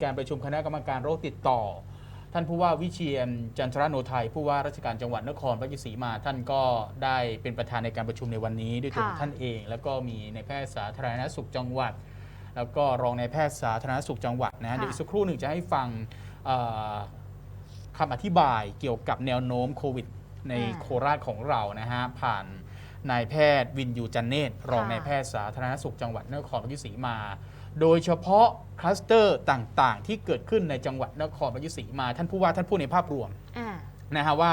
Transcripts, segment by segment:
การประชุมคณะกรรมการโรคติดต่อ ท่านผู้ว่าวิเชียนจันทรโนไทยผู้ว่าราชการจังหวัดนครราชสีมา ท่านก็ได้เป็นประธานในการประชุมในวันนี้ด้วยตัวของค่ะท่านเอง แล้วก็มีในแพทย์สาธารณสุขจังหวัด แล้วก็รองในายแพทย์สาธารณสุขจังหวัดนะฮะค่ะเดี๋ยวอีกสักครู่หนึ่งจะให้ฟังเอ่อคำอธิบายเกี่ยวกับแนวโน้มโควิด ในโคราชของเรานะฮะผ่านนายแพทย์วินยูจันเนตรองนายแพทย์สาธารณสุขจังหวัดนครราชสีมา โดยเฉพาะคลัสเตอร์ต่างๆ ที่เกิดขึ้นในจังหวัดนครราชสีมา ท่านผู้ว่าท่านพูดในภาพรวมอ่านะฮะว่า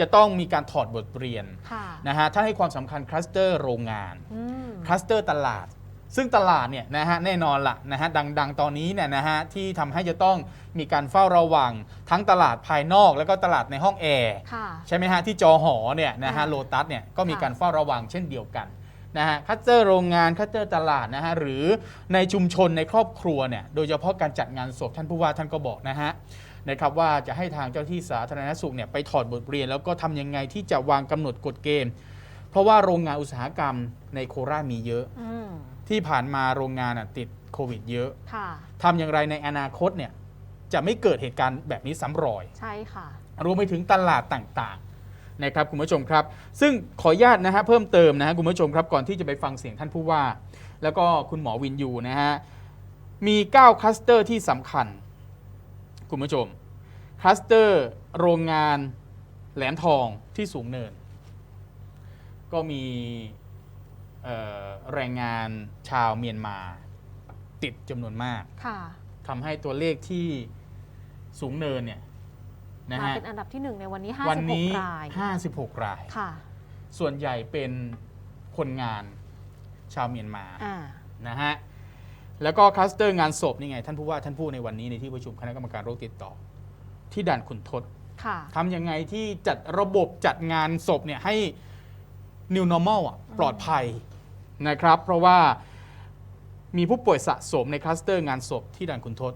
จะต้องมีการถอดบทเรียนค่ะนะฮะท่านให้ความสำคัญคลัสเตอร์โรงงานอืมคลัสเตอร์ตลาดซึ่งตลาดเนี่ยนะฮะแน่นอนละนะฮะดัง ๆ ตอนนี้เนี่ยนะฮะที่ทำให้จะต้องมีการเฝ้าระวัง ทั้งตลาดภายนอกแล้วก็ตลาดในห้องแอร์ค่ะใช่ไหมฮะที่จอหอเนี่ยนะฮะอ่าโลตัสเนี่ยก็มีค่ะการเฝ้าระวังเช่นเดียวกัน นะฮะคัสเตอร์โรงงานคัสเตอร์ตลาดนะฮะหรือในชุมชนในครอบครัวเนี่ยโดยเฉพาะการจัดงานศพท่านผู้ว่าท่านก็บอกนะฮะนะครับว่าจะให้ทางเจ้าที่สาธารณสุขเนี่ยไปถอดบทเรียน แล้วก็ทำยังไงที่จะวางกำหนดกฎเกณฑ์ เพราะว่าโรงงานอุตสาหกรรมในโคราชมีเยอะ อืมที่ผ่านมาโรงงานอะติดโควิดเยอะค่ะ ทำอย่างไรในอนาคตเนี่ยจะไม่เกิดเหตุการณ์แบบนี้ซ้ำรอย ใช่ค่ะ รวมไปถึงตลาดต่างๆ นะครับคุณผู้ชมครับ ซึ่งขออนุญาตนะฮะเพิ่มเติมนะฮะคุณผู้ชมครับก่อนที่จะไปฟังเสียงท่านผู้ว่า แล้วก็คุณหมอวินยูนะฮะมี9คลัสเตอร์ที่สำคัญ คุณผู้ชมคลัสเตอร์โรงงานแหลมทองที่สูงเนิน ก็มีเอ่อแรงงานชาวเมียนมาติดจำนวนมากค่ะทำให้ตัวเลขที่สูงเนินเนี่ย นะมาฮะเป็นอันดับที่หนึ่งในวันนี้วันนี้56ราย 56 ราย ค่ะ ส่วนใหญ่เป็นคนงานชาวเมียนมาอ่านะฮะแล้วก็คลัสเตอร์งานศพนี่ไง ท่านผู้ว่าท่านพูดในวันนี้ในที่ประชุมคณะกรรมการโรคติดต่อ ที่ด่านขุนทดค่ะทำยังไงที่จัดระบบจัดงานศพเนี่ยให้ new normal อะปลอดภัยนะครับ เพราะว่ามีผู้ป่วยสะสมในคลัสเตอร์งานศพที่ด่านขุนทด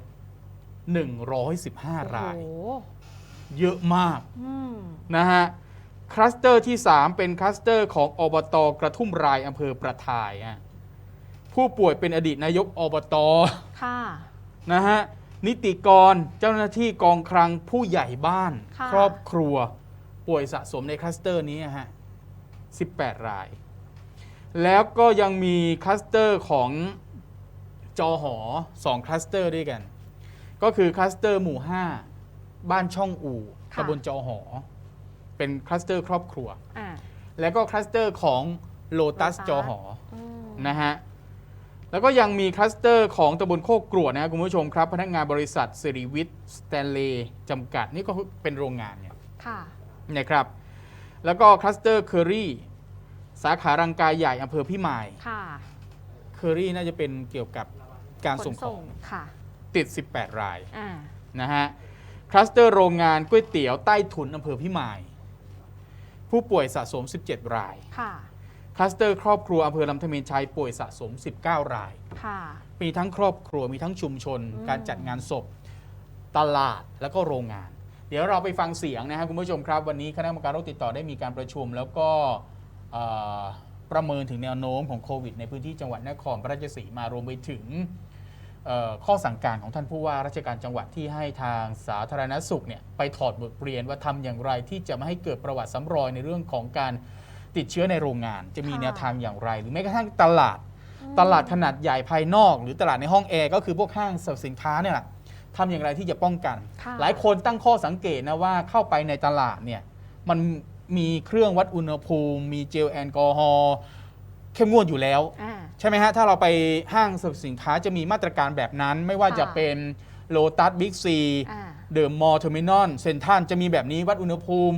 115 ราย โอ้โห เยอะมากอืมนะฮะคลัสเตอร์ที่ 3 เป็นคลัสเตอร์ของอบตกระทุ่มรายอำเภอประทายฮะผู้ป่วยเป็นอดีตนายกอบตค่ะนะฮะนิติกรเจ้าหน้าที่กองคลังผู้ใหญ่บ้านค่ะครอบครัวป่วยสะสมในคลัสเตอร์นี้ฮะ18 ราย แล้วก็ยังมีคลัสเตอร์ของจอหอ2คลัสเตอร์ด้วยกัน ก็คือคลัสเตอร์หมู่ 5 บ้านช่องอู่ค่ะ ตำบลจอหอ เป็นคลัสเตอร์ครอบครัว อ่าแล้วก็คลัสเตอร์ของโลตัส Lotus จอหอ อืมนะฮะ แล้วก็ยังมีคลัสเตอร์ของตำบลโคกกรวดนะครับคุณผู้ชมครับ พนักงานบริษัทสิริวิทย์สแตนเลย์จำกัด นี่ก็เป็นโรงงานเนี่ยค่ะนะครับ แล้วก็คลัสเตอร์เคอรี่สาขารังกายใหญ่อำเภอพิมาย ค่ะเคอรี่น่าจะเป็นเกี่ยวกับการส่งของค่ะติด 18 รายอ่านะฮะ คลัสเตอร์โรงงานก๋วยเตี๋ยวใต้ถุนอำเภอพิมาย ผู้ป่วยสะสม 17 ราย ค่ะ คลัสเตอร์ครอบครัวอำเภอลำธเมนชัยป่วยสะสม 19 ราย ค่ะ มีทั้งครอบครัวมีทั้งชุมชน อืม การจัดงานศพ ตลาดแล้วก็โรงงาน เดี๋ยวเราไปฟังเสียงนะครับคุณผู้ชมครับ วันนี้คณะกรรมการโรคติดต่อได้มีการประชุม แล้วก็เอ่อประเมินถึงแนวโน้มของโควิดในพื้นที่จังหวัดนครราชสีมารวมไปถึงเอ่อ ข้อสั่งการของท่านผู้ว่าราชการจังหวัดที่ให้ทางสาธารณสุขเนี่ยไปถอดบทเรียนว่าทำอย่างไรที่จะไม่ให้เกิดประวัติซ้ำรอยในเรื่องของการติดเชื้อในโรงงาน จะมีแนวทางอย่างไร หรือแม้กระทั่งตลาด ตลาดขนาดใหญ่ภายนอก หรือตลาดในห้องแอร์ก็คือพวกห้างสรรพสินค้าเนี่ยแหละทำอย่างไรที่จะป้องกัน หลายคนตั้งข้อสังเกตนะว่าเข้าไปในตลาดเนี่ยมันมีเครื่องวัดอุณหภูมิ มีเจลแอลกอฮอล์ เข้มงวดอยู่แล้ว อ่า ใช่ไหมฮะ ถ้าเราไปห้างสรรพสินค้าจะมีมาตรการแบบนั้น ไม่ว่าค่ะจะเป็นโลตัสบิ๊กซีอ่า เดอะมอลล์เทอร์มินอลเซนทันจะมีแบบนี้วัดอุณหภูมิ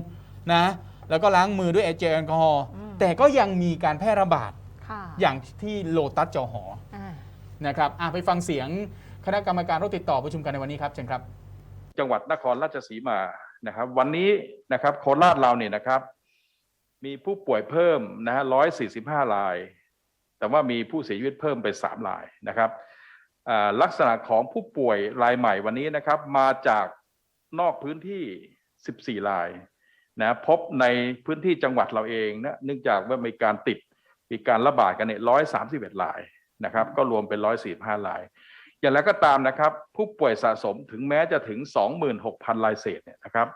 นะ แล้วก็ล้างมือด้วยเจลแอลกอฮอล์อืม แต่ก็ยังมีการแพร่ระบาดค่ะอย่างที่โลตัสจอหออ่า นะครับอะไปฟังเสียงคณะกรรมการโรคติดต่อประชุมกันในวันนี้ครับเชิญครับ จังหวัดนครราชสีมานะครับ วันนี้นะครับโคราชเราเนี่ยนะครับ มีผู้ป่วยเพิ่มนะฮะร้อยสี่สิบห้าราย แต่ว่ามีผู้เสียชีวิตเพิ่มไปสามรายนะครับอ่าลักษณะของผู้ป่วยรายใหม่วันนี้นะครับ มาจากนอกพื้นที่สิบสี่รายนะพบในพื้นที่จังหวัดเราเองนะเนื่องจากว่ามีการติดมีการระบาดกันเนี่ยร้อยสามสิบเอ็ดรายนะครับ ก็รวมเป็นร้อยสี่ห้าราย อย่างไรก็ตามนะครับ ผู้ป่วยสะสมถึงแม้จะถึง26,000รายเศษเนี่ยนะครับ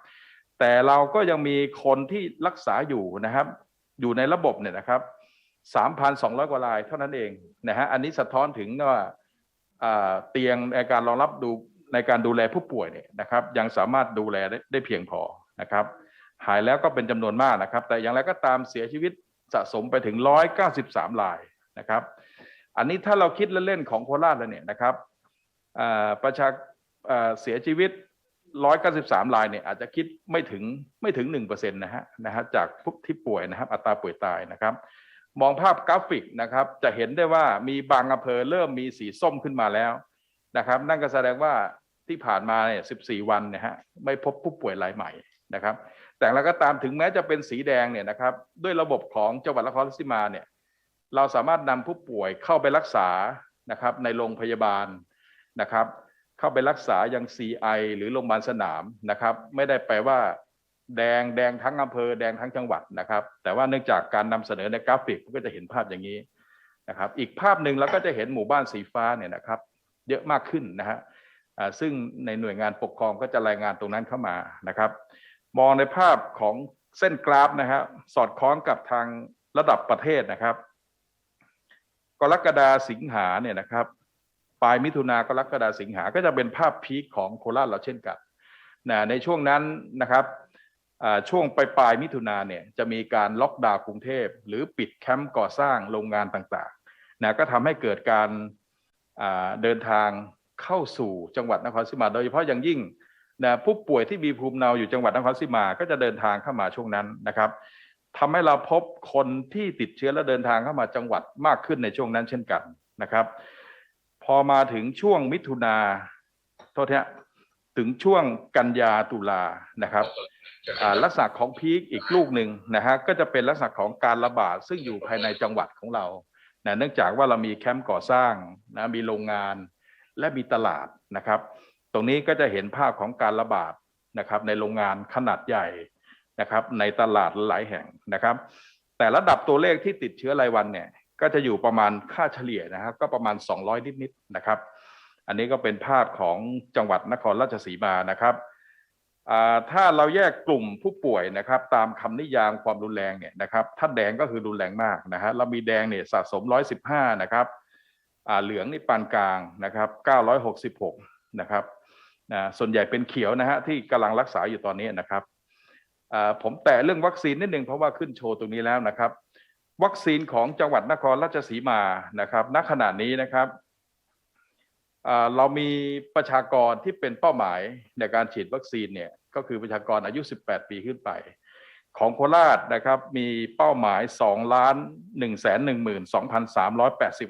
แต่เราก็ยังมีคนที่รักษาอยู่นะครับ อยู่ในระบบเนี่ยนะครับ3,200กว่ารายเท่านั้นเองนะฮะอันนี้สะท้อนถึงว่าเตียงในการรองรับดูในการดูแลผู้ป่วยเนี่ยนะครับ ยังสามารถดูแลได้ได้เพียงพอนะครับ หายแล้วก็เป็นจำนวนมากนะครับ แต่อย่างไรก็ตามเสียชีวิตสะสมไปถึง193รายนะครับ อันนี้ถ้าเราคิดเล่นๆของโคราชแล้วเนี่ยนะครับประชาเสียชีวิต 193รายเนี่ยอาจจะคิดไม่ถึงไม่ถึง1%นะฮะนะฮะจากผู้ที่ป่วยนะครับ อัตราป่วยตายนะครับ มองภาพกราฟิกนะครับ จะเห็นได้ว่ามีบางอำเภอเริ่มมีสีส้มขึ้นมาแล้วนะครับ นั่นก็แสดงว่าที่ผ่านมาเนี่ย14วันนี่ยฮะไม่พบผู้ป่วยรายใหม่นะครับ แต่เราก็ตามถึงแม้จะเป็นสีแดงเนี่ยนะครับ ด้วยระบบของจังหวัดนครราชสีมาเนี่ย เราสามารถนำผู้ป่วยเข้าไปรักษานะครับ ในโรงพยาบาลนะครับ เข้าไปรักษายัง CI หรือโรงพยาบาลสนามนะครับ ไม่ได้แปลว่า แดงแดงทั้งอำเภอแดงทั้งจังหวัดนะครับ แต่ว่าเนื่องจากการนำเสนอในกราฟิกก็จะเห็นภาพอย่างนี้นะครับ อีกภาพหนึ่งเราก็จะเห็นหมู่บ้านสีฟ้าเนี่ยนะครับ เยอะมากขึ้นนะฮะซึ่งในหน่วยงานปกครองก็จะรายงานตรงนั้นเข้ามานะครับ มองในภาพของเส้นกราฟนะฮะสอดคล้องกับทางระดับประเทศนะครับ กรกฎาสิงหาเนี่ยนะครับ ปลายมิถุนากรกฎาสิงหาก็จะเป็นภาพพีคของโคราชเราเช่นกันนะในช่วงนั้นนะครับช่วงปลายปลายมิถุนาเนี่ยจะมีการล็อกดาวน์กรุงเทพ หรือปิดแคมป์ก่อสร้างโรงงานต่างๆนะก็ทำให้เกิดการเดินทางเข้าสู่จังหวัดนครศรีธรรมาโดยเฉพาะอย่างยิ่งนะผู้ป่วยที่มีภูมิเนาอยู่จังหวัดนครศรีธรรมาก็จะเดินทางเข้ามาช่วงนั้นนะครับทำให้เราพบคนที่ติดเชื้อและเดินทางเข้ามาจังหวัดมากขึ้นในช่วงนั้นเช่นกันนะครับ พอมาถึงช่วงมิถุนาโทษทีฮะถึงช่วงกันยาตุลานะครับอ่าลักษณะของพีคอีกลูกหนึ่งนะฮะก็จะเป็นลักษณะของการระบาดซึ่งอยู่ภายในจังหวัดของเรานะเนื่องจากว่าเรามีแคมป์ก่อสร้างนะมีโรงงานและมีตลาดนะครับ ตรงนี้ก็จะเห็นภาพของการระบาดนะครับ ในโรงงานขนาดใหญ่นะครับ ในตลาดหลายแห่งนะครับ แต่ระดับตัวเลขที่ติดเชื้อรายวันเนี่ย ก็จะอยู่ประมาณค่าเฉลี่ยนะครับ ก็ประมาณ 200 นิดๆนะครับ อันนี้ก็เป็นภาพของจังหวัดนครราชสีมานะครับถ้าเราแยกกลุ่มผู้ป่วยนะครับ ตามคำนิยามความรุนแรงเนี่ยนะครับ ถ้าแดงก็คือรุนแรงมากนะฮะเรามีแดงเนี่ยสะสม 115 นะครับเหลืองนี่ปานกลางนะครับ 966 นะครับส่วนใหญ่เป็นเขียวนะฮะที่กำลังรักษาอยู่ตอนนี้นะครับผมแตะเรื่องวัคซีนนิดนึงเพราะว่าขึ้นโชว์ตรงนี้แล้วนะครับ วัคซีนของจังหวัดนครราชสีมานะครับ ณขณะนี้นะครับเรามีประชากรที่เป็นเป้าหมายในการฉีดวัคซีนเนี่ยก็คือประชากรอายุ 18 ปีขึ้นไป ของโคราชนะครับมีเป้าหมาย 2 ล้าน1 1 2 3 8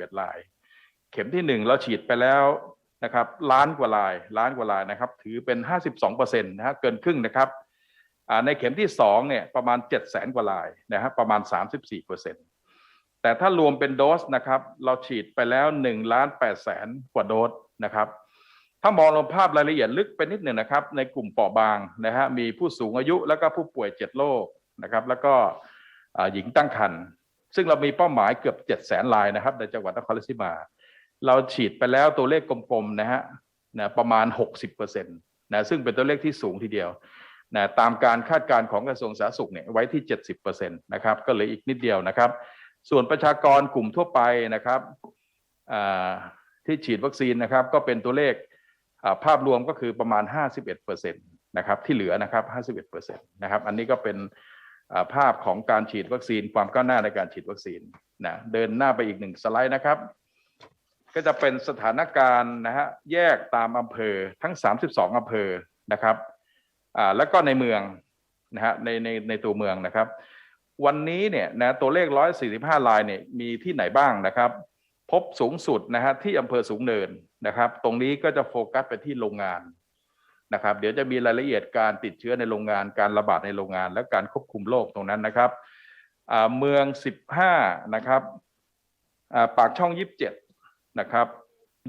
1ราย เข็มที่ 1 เราฉีดไปแล้วนะครับล้านกว่ารายล้านกว่ารายนะครับ ถือเป็น 52%นะฮะเกินครึ่งนะครับ ในเข็มที่2เนี่ยประมาณ 7 0 0 0 0 0 กว่ารายนะครับประมาณ 34เปอร์เซ็นต์แต่ถ้ารวมเป็นโดสนะครับเราฉีดไปแล้ว1ล้าน8แสนกว่าโดสนะครับถ้ามองลงภาพรายละเอียดลึกไปนิดหนึ่งนะครับ ในกลุ่มเปราะบางนะฮะมีผู้สูงอายุแล้วก็ผู้ป่วย 7 โรคนะครับแล้วก็หญิงตั้งครรภ์ซึ่งเรามีเป้าหมายเกือบ 7 0 0 0 0 0รายนะครับในจังหวัดนครราชสีมา เราฉีดไปแล้วตัวเลขกลมๆนะฮะนะประมาณ 60%นะซึ่งเป็นตัวเลขที่สูงทีเดียว นะตามการคาดการณ์ของกระทรวงสาธารณสุขเนี่ยไว้ที่ 70%นะครับก็เหลืออีกนิดเดียวนะครับ ส่วนประชากรกลุ่มทั่วไปนะครับที่ฉีดวัคซีนนะครับก็เป็นตัวเลขภาพรวมก็คือประมาณ 51%นะครับที่เหลือนะครับ 51%นะครับอันนี้ก็เป็นภาพของการฉีดวัคซีนความก้าวหน้าในการฉีดวัคซีนนะเดินหน้าไปอีกหนึ่งสไลด์นะครับ ก็จะเป็นสถานการณ์นะฮะแยกตามอำเภอทั้ง 32อำเภอนะครับ อ่าแล้วก็ในเมืองนะฮะในในในตัวเมืองนะครับ วันนี้เนี่ยนะตัวเลข 145รายเนี่ยมีที่ไหนบ้างนะครับ พบสูงสุดนะฮะที่อำเภอสูงเนินนะครับ ตรงนี้ก็จะโฟกัสไปที่โรงงานนะครับ เดี๋ยวจะมีรายละเอียดการติดเชื้อในโรงงานการระบาดในโรงงาน และการควบคุมโรคตรงนั้นนะครับอ่าเมือง 15 นะครับอ่าปากช่อง 27 นะครับ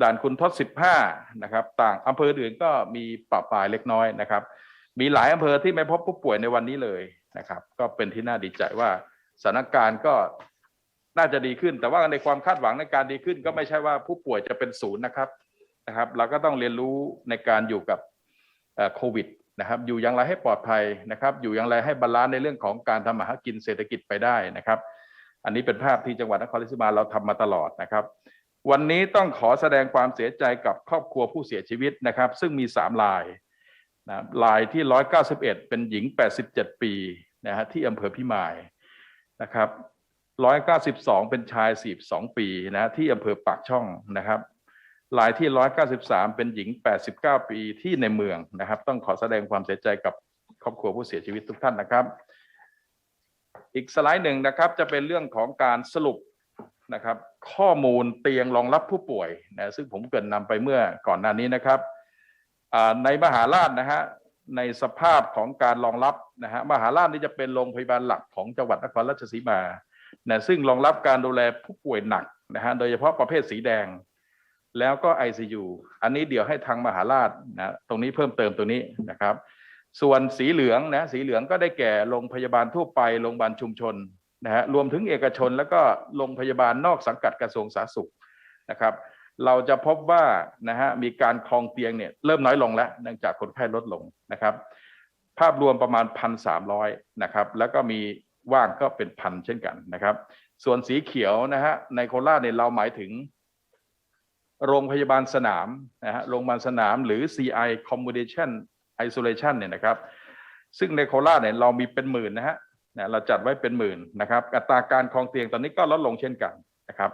ด่านคุณทศ15 นะครับ ต่างอำเภออื่นก็มีปรับปลายเล็กน้อยนะครับ มีหลายอำเภอที่ไม่พบผู้ป่วยในวันนี้เลยนะครับ ก็เป็นที่น่าดีใจว่าสถานการณ์ก็น่าจะดีขึ้น แต่ว่าในความคาดหวังในการดีขึ้น ก็ไม่ใช่ว่าผู้ป่วยจะเป็นศูนย์นะครับนะครับ เราก็ต้องเรียนรู้ในการอยู่กับโควิดนะครับอยู่อย่างไรให้ปลอดภัยนะครับ อยู่อย่างไรให้บาลานซ์ในเรื่องของการทำมาหากินเศรษฐกิจไปได้นะครับ อันนี้เป็นภาพที่จังหวัดนครราชสีมาเราทำมาตลอดนะครับ วันนี้ต้องขอแสดงความเสียใจกับครอบครัวผู้เสียชีวิตนะครับ ซึ่งมีสามราย นะรายที่ 191 เป็นหญิง 87 ปีนะฮะที่อำเภอพิมายนะครับ 192 เป็นชาย 42 ปีนะที่อำเภอปากช่องนะครับรายที่ 193 เป็นหญิง 89 ปีที่ในเมืองนะครับ ต้องขอแสดงความเสียใจกับครอบครัวผู้เสียชีวิตทุกท่านนะครับ อีกสไลด์หนึ่งนะครับจะเป็นเรื่องของการสรุปนะครับ ข้อมูลเตียงรองรับผู้ป่วยนะซึ่งผมเกินนำไปเมื่อก่อนหน้านี้นะครับ ในมหาราชนะฮะในสภาพของการรองรับนะฮะมหาราชนี่จะเป็นโรงพยาบาลหลักของจังหวัดนครราชสีมานะซึ่งรองรับการดูแลผู้ป่วยหนักนะฮะโดยเฉพาะประเภทสีแดง แล้วก็ ICU อันนี้เดี๋ยวให้ทางมหาราชนะตรงนี้เพิ่มเติมตัวนี้นะครับ ส่วนสีเหลืองนะสีเหลืองก็ได้แก่โรงพยาบาลทั่วไปโรงพยาบาลชุมชนนะฮะรวมถึงเอกชนแล้วก็โรงพยาบาลนอกสังกัดกระทรวงสาธารณสุขนะครับ เราจะพบว่านะฮะมีการคลองเตียงเนี่ยเริ่มน้อยลงแล้วเนื่องจากคนไข้ลดลงนะครับ ภาพรวมประมาณพันสามร้อยนะครับแล้วก็มีว่างก็เป็นพันเช่นกันนะครับ ส่วนสีเขียวนะฮะในโคราชเนี่ยเราหมายถึง โรงพยาบาลสนามนะฮะโรงพยาบาลสนามหรือ CI Combination Isolation เนี่ยนะครับ ซึ่งในโคราชเนี่ยเรามีเป็นหมื่นนะฮะนะเราจัดไว้เป็นหมื่นนะครับอัตราการคลองเตียงตอนนี้ก็ลดลงเช่นกันนะครับ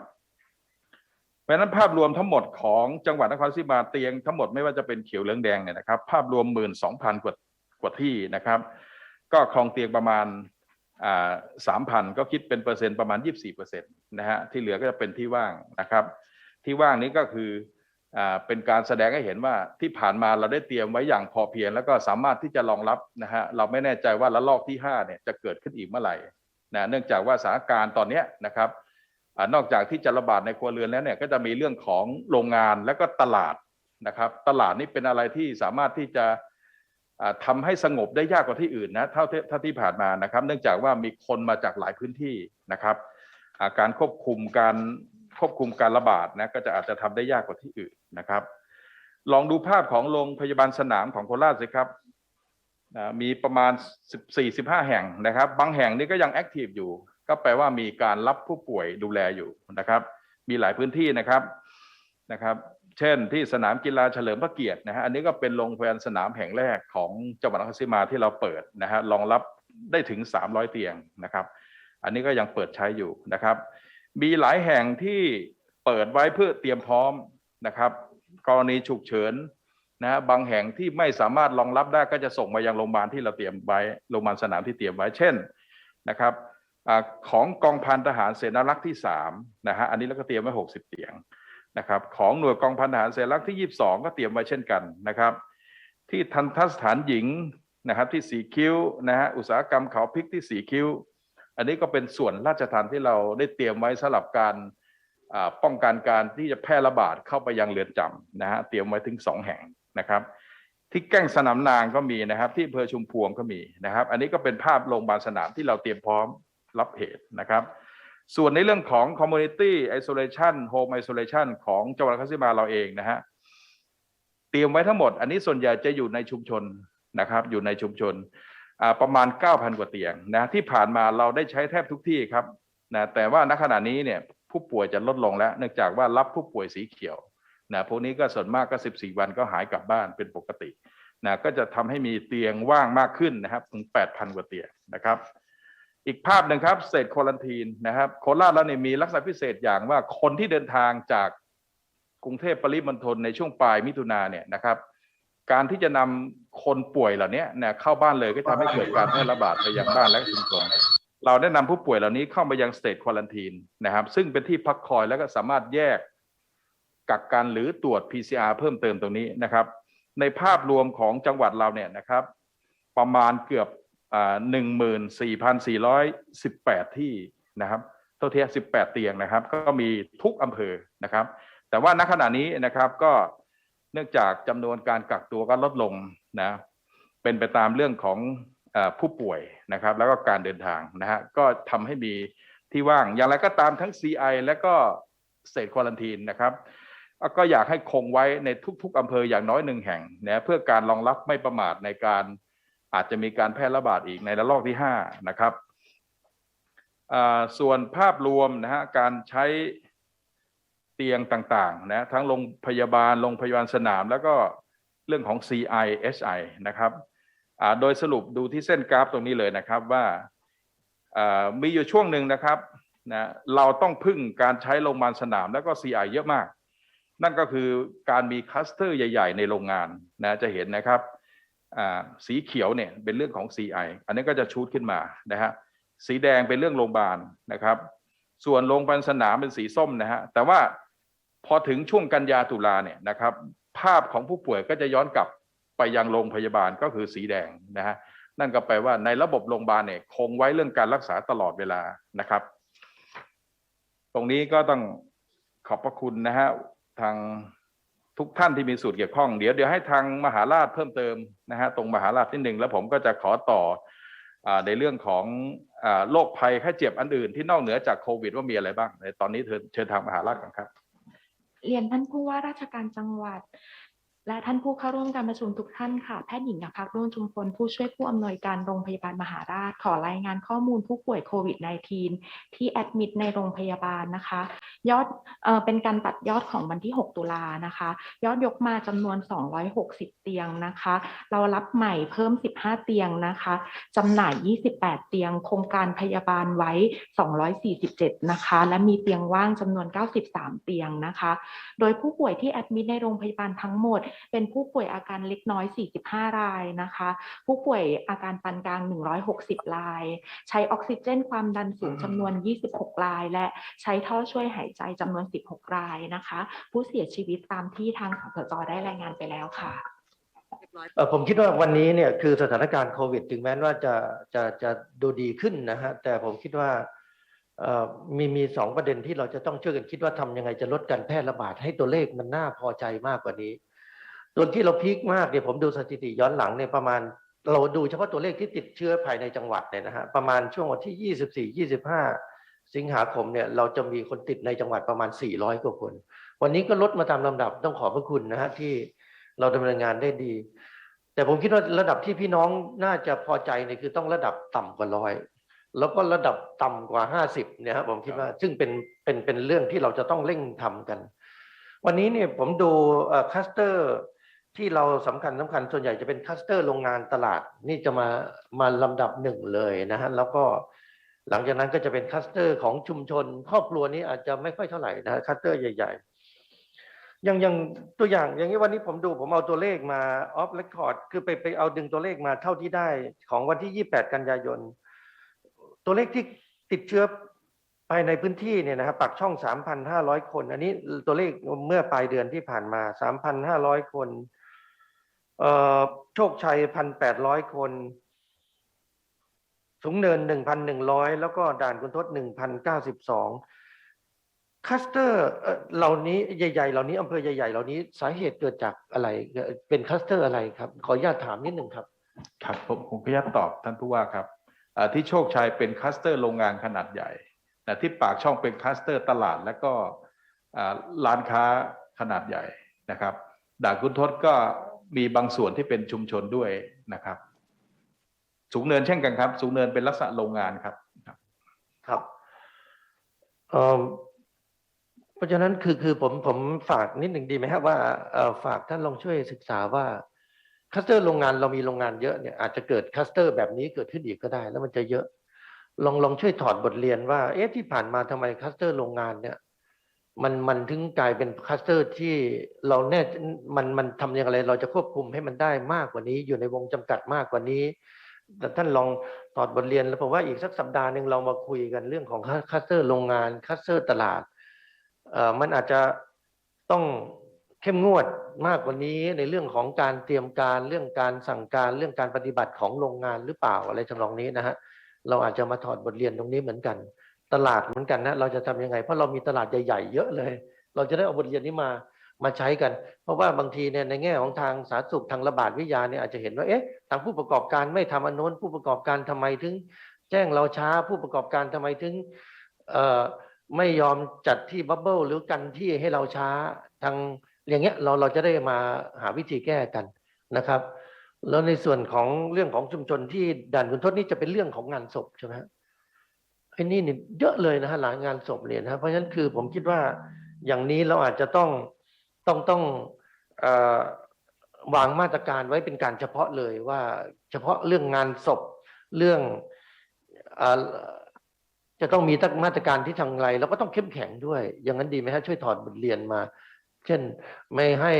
เพราะนั้นภาพรวมทั้งหมดของจังหวัดนครศรีมาเตียงทั้งหมดไม่ว่าจะเป็นเขียวเหลืองแดงเนี่ยนะครับ ภาพรวมหมื่นสองพันกว่ากว่าที่นะครับ ก็คลองเตียงประมาณสามพันก็คิดเป็นเปอร์เซ็นต์ประมาณยี่สิบเปอร์เซ็นต์นะฮะที่เหลือก็จะเป็นที่ว่างนะครับ ที่ว่างนี้ก็คืออเป็นการแสดงให้เห็นว่าที่ผ่านมาเราได้เตรียมไว้อย่างพอเพียง แล้วก็สามารถที่จะรองรับนะฮะเราไม่แน่ใจว่าระลอกที่5เนี่ยจะเกิดขึ้นอีกเมื่อไหร่นะเนื่องจากว่าสถานการณ์ตอนนี้นะครับ นอกจากที่จะระบาดในครัวเรือนแล้วเนี่ยก็จะมีเรื่องของโรงงานและก็ตลาดนะครับ ตลาดนี่เป็นอะไรที่สามารถที่จะทำาให้สงบได้ยากกว่าที่อื่นนะเท่าที่เท่าที่ผ่านมานะครับ เนื่องจากว่ามีคนมาจากหลายพื้นที่นะครับาการควบคุมการควบคุมการระบาดนะก็จะอาจจะทำได้ยากกว่าที่อื่นนะครับ ลองดูภาพของโรงพยาบาลสนามของโคราชสิครับมีประมาณ 14-15 แห่งนะครับ บางแห่งนี่ก็ยังแอคทีฟอยู่ ก็แปลว่ามีการรับผู้ป่วยดูแลอยู่นะครับ มีหลายพื้นที่นะครับนะครับ เช่นที่สนามกีฬาเฉลิมพระเกียรตินะฮะอันนี้ก็เป็นโรงพยาบาลสนามแห่งแรกของจังหวัดนครสีมาที่เราเปิดนะฮะรองรับได้ถึง 300 เตียงนะครับ อันนี้ก็ยังเปิดใช้อยู่นะครับ มีหลายแห่งที่เปิดไว้เพื่อเตรียมพร้อมนะครับ กรณีฉุกเฉินนะฮะบางแห่งที่ไม่สามารถรองรับได้ก็จะส่งมายังโรงพยาบาลที่เราเตรียมไว้โรงพยาบาลสนามที่เตรียมไว้เช่นนะครับ ของกองพันทหารเสนารักษ์ที่3นะฮะอันนี้เราก็เตรียมไว้60 เตียงนะครับของหน่วยกองพันทหารเสนารักษ์ที่ 22 ก็เตรียมไว้เช่นกันนะครับ ที่ทันทสถานหญิงนะครับที่สีคิ้วนะฮะอุตสาหกรรมเขาพริกที่สีคิ้ว อันนี้ก็เป็นส่วนราชทานที่เราได้เตรียมไว้สำหรับการป้องกันการที่จะแพร่ระบาดเข้าไปยังเรือนจำนะฮะเตรียมไว้ถึงสองแห่งนะครับ ที่แก้งสนามนางก็มีนะครับ ที่อำเภอชุมพวงก็มีนะครับ อันนี้ก็เป็นภาพโรงพยาบาลสนามที่เราเตรียมพร้อม รับเหตุนะครับ ส่วนในเรื่องของ community isolation home isolation ของจังหวัดนครราชสีมาเราเองนะฮะเตรียมไว้ทั้งหมด อันนี้ส่วนใหญ่จะอยู่ในชุมชนนะครับ อยู่ในชุมชนประมาณ 9,000 กว่าเตียงนะที่ผ่านมาเราได้ใช้แทบทุกที่ครับนะแต่ว่าณขณะนี้เนี่ยผู้ป่วยจะลดลงแล้ว เนื่องจากว่ารับผู้ป่วยสีเขียวนะพวกนี้ก็ส่วนมากก็ 14 วันก็หายกลับบ้านเป็นปกตินะก็จะทำให้มีเตียงว่างมากขึ้นนะครับถึง 8,000 กว่าเตียงนะครับ อีกภาพหนึ่งครับเศษควอลันทีนนะครับ โคราชแล้วเนี่ยมีลักษณะพิเศษอย่างว่าคนที่เดินทางจากกรุงเทพปริมณฑลในช่วงปลายมิถุนาเนี่ยนะครับ การที่จะนำคนป่วยเหล่านี้เนี่ยเข้าบ้านเลยก็ทำให้เกิดการแพร่ระบาดไปยังบ้านและชุมชนเราได้นำผู้ป่วยเหล่านี้เข้ามายังสเต e ควอลันทีนนะครับ ซึ่งเป็นที่พักคอยแล้วก็สามารถแยกกักกันหรือตรวจ PCR เพิ่มเติมตรงนี้นะครับ ในภาพรวมของจังหวัดเราเนี่ยนะครับ ประมาณเกือบ หนึ่งหมื่นสี่พันสี่ร้อยสิบแปดที่นะครับเท่าเทียสิบแปดเตียงนะครับ ก็มีทุกอำเภอนะครับ แต่ว่าณขณะนี้นะครับก็เนื่องจากจำนวนการกักตัวก็ลดลงนะเป็นไปตามเรื่องของอผู้ป่วยนะครับ แล้วก็การเดินทางนะฮะก็ทำให้มีที่ว่างอย่างไรก็ตามทั้ง CI และก็เศษควอลันทีนนะครับก็อยากให้คงไว้ในทุก ๆอำเภออย่างน้อยหนึ่งแห่งนะเพื่อการรองรับไม่ประมาทในการ อาจจะมีการแพร่ระบาดอีกในระลอกที่ 5 นะครับส่วนภาพรวมนะฮะการใช้เตียงต่างๆนะทั้งโรงพยาบาลโรงพยาบาลสนาม แล้วก็เรื่องของ CI SI นะครับโดยสรุปดูที่เส้นกราฟตรงนี้เลยนะครับว่ามีอยู่ช่วงหนึ่งนะครับนะเราต้องพึ่งการใช้โรงพยาบาลสนามแล้วก็ CI เยอะมาก นั่นก็คือการมีคลัสเตอร์ใหญ่ ๆ ในโรงงานนะจะเห็นนะครับ สีเขียวเนี่ยเป็นเรื่องของ CI อันนี้ก็จะชูดขึ้นมานะฮะสีแดงเป็นเรื่องโรงพยาบาลนะครับ ส่วนโรงพยาบาลสนามเป็นสีส้มนะฮะแต่ว่าพอถึงช่วงกันยาตุลาเนี่ยนะครับ ภาพของผู้ป่วยก็จะย้อนกลับไปยังโรงพยาบาลก็คือสีแดงนะฮะนั่นก็แปลว่าในระบบโรงพยาบาลเนี่ยคงไว้เรื่องการรักษาตลอดเวลานะครับ ตรงนี้ก็ต้องขอบพระคุณนะฮะทาง ทุกท่านที่มีสูตรเกี่ยวข้องเดี๋ยวเดี๋ยวให้ทางมหาราชเพิ่มเติมนะฮะตรงมหาราชที่หนึ่งแล้วผมก็จะขอต่ออในเรื่องของอโรคภัยแค่เจ็บอันอื่นที่นอกเหนือจากโควิดว่ามีอะไรบ้างในตอนนี้เชิญทางมหาราชกันครับ เรียนท่านผู้ว่าราชการจังหวัด และท่านผู้เข้าร่วมการประชุมทุกท่านค่ะ แพทย์หญิงนภักรุ่งชุมพลผู้ช่วยผู้อำนวยการโรงพยาบาลมหาราช ขอรายงานข้อมูลผู้ป่วยโควิด -19 ที่แอดมิดในโรงพยาบาลนะคะ ยอดเออเป็นการตัดยอดของวันที่ 6 ตุลานะคะ ยอดยกมาจำนวน 260 เตียงนะคะ เรารับใหม่เพิ่ม 15 เตียงนะคะจำหน่าย 28 เตียง โครงการพยาบาลไว้ 247 นะคะ และมีเตียงว่างจำนวน 93 เตียงนะคะ โดยผู้ป่วยที่แอดมิดในโรงพยาบาลทั้งหมดเป็นผู้ป่วยอาการเล็กน้อย 45 รายนะคะ ผู้ป่วยอาการปานกลาง 160 ราย ใช้ออกซิเจนความดันสูงจำนวน 26 ราย และใช้ท่อช่วยหายใจจำนวน 16 รายนะคะ ผู้เสียชีวิตตามที่ทางสสจได้รายงานไปแล้วค่ะเอ่อผมคิดว่าวันนี้เนี่ยคือสถานการณ์โควิด ถึงแม้ว่าจะจะจะดูดีขึ้นนะฮะแต่ผมคิดว่าเอ่อมีมีสองประเด็นที่เราจะต้องช่วยกันคิดว่าทำยังไงจะลดการแพร่ระบาดให้ตัวเลขมันน่าพอใจมากกว่านี้ ตัวที่เราพีคมากเนี่ยผมดูสถิติย้อนหลังเนี่ยประมาณ เราดูเฉพาะตัวเลขที่ติดเชื้อภายในจังหวัดเนี่ยนะฮะประมาณช่วงวันที่ 24 25 สิงหาคมเนี่ยเราจะมีคนติดในจังหวัดประมาณ 400 กว่าคน วันนี้ก็ลดมาตามลำดับต้องขอบพระคุณนะฮะที่เราดำเนินงานได้ดี แต่ผมคิดว่าระดับที่พี่น้องน่าจะพอใจเนี่ยคือต้องระดับต่ำกว่าร้อยแล้วก็ระดับต่ำกว่าห้าสิบเนี่ยครับผมคิดว่าซึ่งเป็นเป็นเป็นเรื่องที่เราจะต้องเร่งทำกัน วันนี้เนี่ยผมดูคัสเตอร์ ที่เราสำคัญสำคัญส่วนใหญ่จะเป็นคัสเตอร์โรงงานตลาดนี่จะมามาลำดับหนึ่งเลยนะฮะแล้วก็หลังจากนั้นก็จะเป็นคัสเตอร์ของชุมชน ครอบครัวนี้อาจจะไม่ค่อยเท่าไหร่นะคัสเตอร์ใหญ่ ๆ อย่างอย่างตัวอย่างอย่างนี้วันนี้ผมดูผมเอาตัวเลขมาออฟเรคคอร์ดคือไปไปเอาดึงตัวเลขมาเท่าที่ได้ของวันที่ 28 กันยายน ตัวเลขที่ติดเชื้อภายในพื้นที่เนี่ยนะครับปากช่อง 3,500 คน อันนี้ตัวเลขเมื่อปลายเดือนที่ผ่านมา 3,500 คน เอ่อโชคชัย1,800คน สูงเนิน1,100แล้วก็ด่านคุณทศ1,092คันเก้าสเตอร์เตอ่อเหล่านี้ใหญ่ๆเหล่านี้อำเภอใหญ่ๆเหล่านี้สาเหตุเกิดจากอะไรเป็นคัสเตอร์อะไรครับ ขออนุญาตถามนิดหนึ่งครับ ครับผมผมขออนุญาตตอบท่านผู้ว่าครับที่โชคชัยเป็นคัสเตอร์โรงงานขนาดใหญ่นะที่ปากช่องเป็นคัสเตอร์ตลาดและก็ร้านค้าขนาดใหญ่นะครับด่านคุณทศก็ มีบางส่วนที่เป็นชุมชนด้วยนะครับ สูงเนินเช่นกันครับ สูงเนินเป็นลักษณะโรงงานครับ ครับเอ่อเพราะฉะนั้นคือคือผมผมฝากนิดหนึ่งดีไหมครับว่าเอ่อฝากท่านลองช่วยศึกษาว่าคัสเตอร์โรงงานเรามีโรงงานเยอะเนี่ยอาจจะเกิดคัสเตอร์แบบนี้เกิดขึ้นอีกก็ได้ แล้วมันจะเยอะ ลองลองช่วยถอดบทเรียนว่า เอ๊ะที่ผ่านมาทำไมคัสเตอร์โรงงานเนี่ย มันมันถึงกลายเป็นคัสเตอร์ที่เราแน่มันมันทำอย่างไร เราจะควบคุมให้มันได้มากกว่านี้ อยู่ในวงจำกัดมากกว่านี้แต่ท่านลองถอดบทเรียนแล้วผมว่าอีกสักสัปดาห์หนึ่งเรามาคุยกันเรื่องของคัสเตอร์โรงงานคัสเตอร์ตลาดเอ่อมันอาจจะต้องเข้มงวดมากกว่านี้ในเรื่องของการเตรียมการเรื่องการสั่งการเรื่องการปฏิบัติของโรงงานหรือเปล่าอะไรทำนองนี้นะฮะเราอาจจะมาถอดบทเรียนตรงนี้เหมือนกัน ตลาดเหมือนกันนะเราจะทำยังไง เพราะเรามีตลาดใหญ่ๆเยอะเลย เราจะได้เอาบทเรียนนี้มามาใช้กัน เพราะว่าบางทีเนี่ยในแง่ของทางสาธารณสุขทางระบาดวิทยาเนี่ยอาจจะเห็นว่าเอ๊ะทางผู้ประกอบการไม่ทำอนโน้นผู้ประกอบการทำไมถึง แจ้งเราช้าผู้ประกอบการทำไมถึงเอ่อไม่ยอมจัดที่บับเบิลหรือกันที่ให้เราช้าทางอย่างเงี้ยเราเราจะได้มาหาวิธีแก้กันนะครับ แล้วในส่วนของเรื่องของชุมชนที่ด่านคุณทศนี่จะเป็นเรื่องของงานศพใช่ไหมฮะ ไอ้นี่นี่ยเยอะเลยนะฮะหลายงานศพเนี่ยนะฮะเพราะฉะนั้นคือผมคิดว่าอย่างนี้เราอาจจะต้องต้องต้องอวางมาตรการไว้เป็นการเฉพาะเลยว่าเฉพาะเรื่องงานศพเรื่องอจะต้องมีมาตรการที่ทางไรเราก็ต้องเข้มแข็งด้วย อย่างนั้นดีไหมฮะช่วยถอดบทเรียนมา เช่นไม่ให้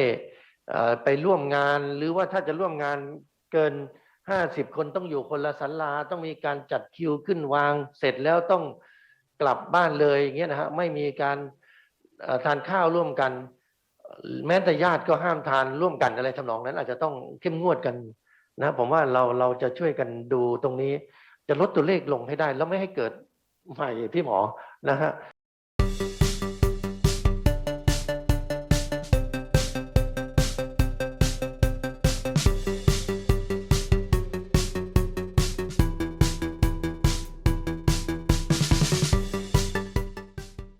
ไปร่วมงานหรือว่าถ้าจะร่วมงานเกิน ห้าสิบคนต้องอยู่คนละสันลาต้องมีการจัดคิวขึ้นวาง เสร็จแล้วต้องกลับบ้านเลยอย่างเงี้ยนะฮะไม่มีการทานข้าวร่วมกัน แม้แต่ญาติก็ห้ามทานร่วมกันอะไรทำนองนั้น อาจจะต้องเข้มงวดกันนะ ผมว่าเราเราจะช่วยกันดูตรงนี้ จะลดตัวเลขลงให้ได้ แล้วไม่ให้เกิดใหม่พี่หมอนะฮะ